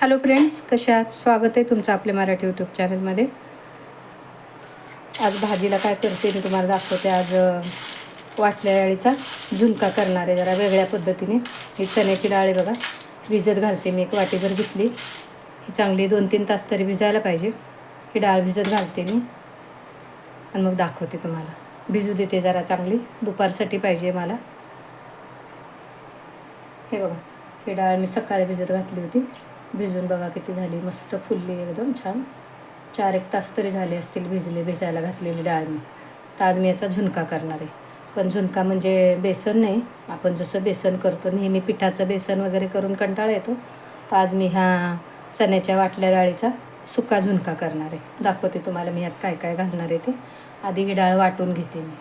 Hello friends कशा आहात? स्वागत आहे तुमचं आपल्या मराठी यूट्यूब चॅनलमध्ये आज भाजीला काय करते मी तुम्हाला दाखवते. आज वाटल्या डाळीचा झुणका करणार आहे जरा वेगळ्या पद्धतीने. ही चण्याची डाळ आहे बघा. भिजत घालते मी. एक वाटीभर घेतली. ही चांगली दोन तीन तास तरी भिजायला पाहिजे. ही डाळ भिजत घालते मी. आणि मग दाखवते तुम्हाला. भिजू देते जरा चांगली. दुपारसाठी पाहिजे मला. हे बघा. ही डाळ मी सकाळी भिजत घातली होती. भिजून बघा किती झाली. मस्त फुलली एकदम छान. चार एक तास तरी झाले असतील भिजले भिजायला घातलेली डाळ मी तर आज मी याचा झुणका करणार आहे. पण झुणका म्हणजे बेसन नाही. आपण जसं बेसन करतो नेहमी पिठाचं बेसन वगैरे करून कंटाळा येतो. तर आज मी ह्या चण्याच्या वाटल्या डाळीचा सुका झुणका करणार आहे. दाखवते तुम्हाला मी यात काय काय घालणार आहे ते. आधी ही डाळ वाटून घेते मी.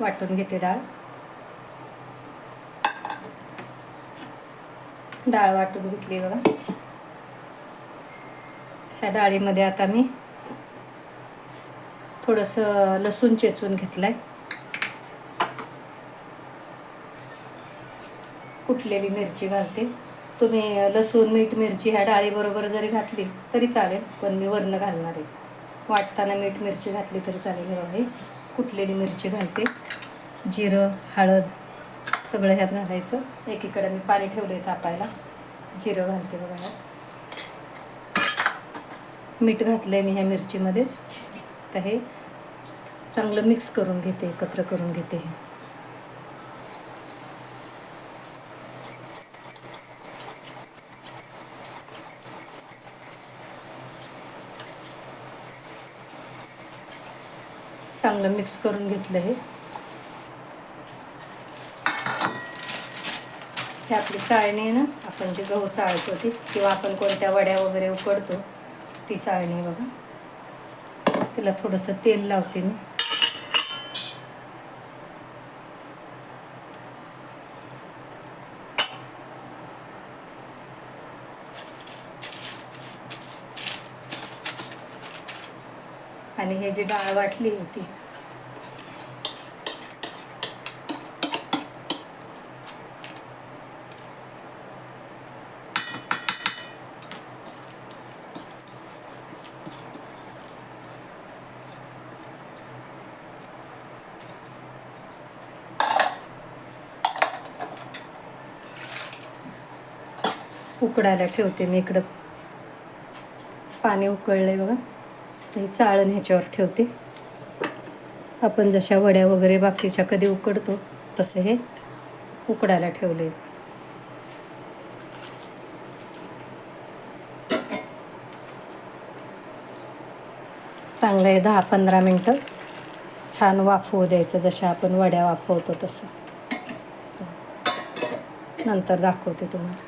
वाटून घेते डाळ. डाळ वाटून घेतली बघा. ह्या डाळीमध्ये आता मी थोडंसं लसूण चेचून घेतलंय. कुटलेली मिरची घालते. तुम्ही लसूण मीठ मिरची ह्या डाळीबरोबर जरी घातली तरी चालेल पण मी वरनं घालणार आहे. वाटताना मीठ मिरची घातली तरी चालेल. हे हे कुटलेली मिरची घालते. जिरं हळद सगळं ह्यात घालायचं. एकीकडे मी पाणी ठेवलं तापायला. जिरं घालते बघा ह्यात. मीठ घातलं आहे मी ह्या मिरचीमध्येच. तर हे चांगलं मिक्स करून घेते एकत्र करून घेते हे. चांगलं मिक्स करून घेतलं हे. ही आपली चाळणी ना आपण जे गहू चाळतो ती किंवा आपण कोणत्या वड्या वगैरे उकडतो ती चाळणी बघा. तिला थोडंसं तेल लावते मी. आणि हे जी डाळ वाटली होती उकडायला ठेवते मी इकडं. पाणी उकळलंय बघा. ही चाळण ह्याच्यावर ठेवते. आपण जशा वड्या वगैरे बाकीच्या कधी उकडतो तसे हे उकडायला ठेवले चांगलं आहे दहा पंधरा मिनटं. छान वाफवू द्यायचं जशा आपण वड्या वाफवतो तसं. नंतर दाखवते तुम्हाला.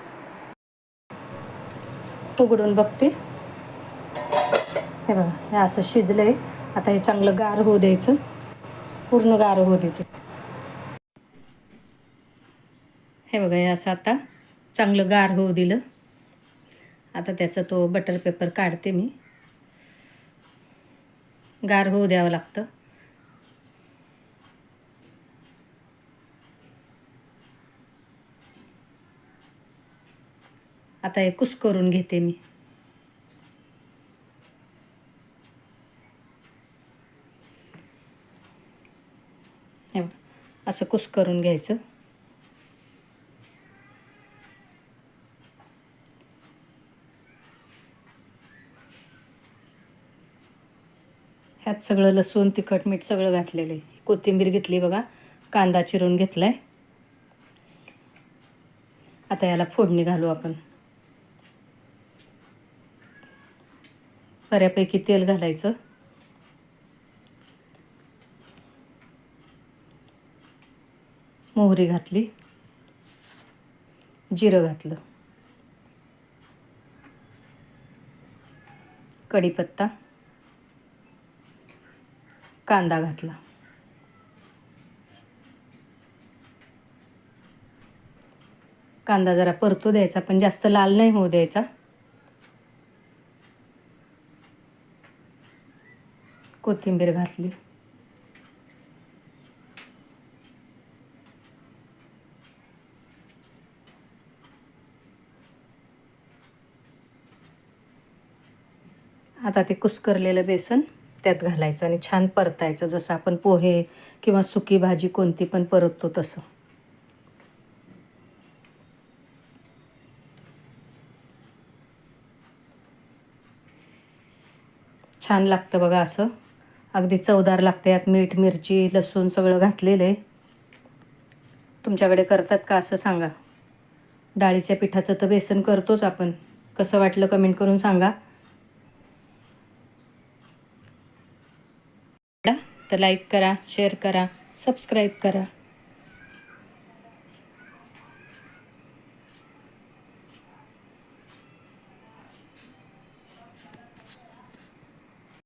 उघडून बघते. हे बघा हे असं शिजलं आहे आता हे चांगलं गार होऊ द्यायचं. पूर्ण गार होऊ देते. हे बघा हे असं आता चांगलं गार होऊ दिलं. आता त्याचा तो बटर पेपर काढते मी. गार होऊ द्यावं लागतं. आता हे कुस करून घेते मी. हे असं कुस करून घ्यायचं. ह्यात सगळं लसूण तिखट मीठ सगळं घातलेलं आहे. कोथिंबीर घेतली बघा कांदा चिरून घेतलाय. आता याला फोडणी घालू आपण. बऱ्यापैकी तेल घालायचं. मोहरी घातली. जिरं घातलं. कढीपत्ता. कांदा घातला. कांदा जरा परतू द्यायचा पण जास्त लाल नाही होऊ द्यायचा. कोथिंबीर घातली. आता ते कुस्करलेलं बेसन त्यात घालायचं आणि छान परतायचं. जसं आपण पोहे किंवा सुकी भाजी कोणती पण परततो तसं. छान लागतं बघा असं. अगदी चवदार लागते यात मीठ मिरची लसूण सगळं घातलेलं आहे. तुमच्याकडे करतात का असं सांगा. डाळीच्या पिठाचं तर बेसन करतोच आपण. कसं वाटलं कमेंट करून सांगा. तर लाईक करा शेअर करा सबस्क्राईब करा.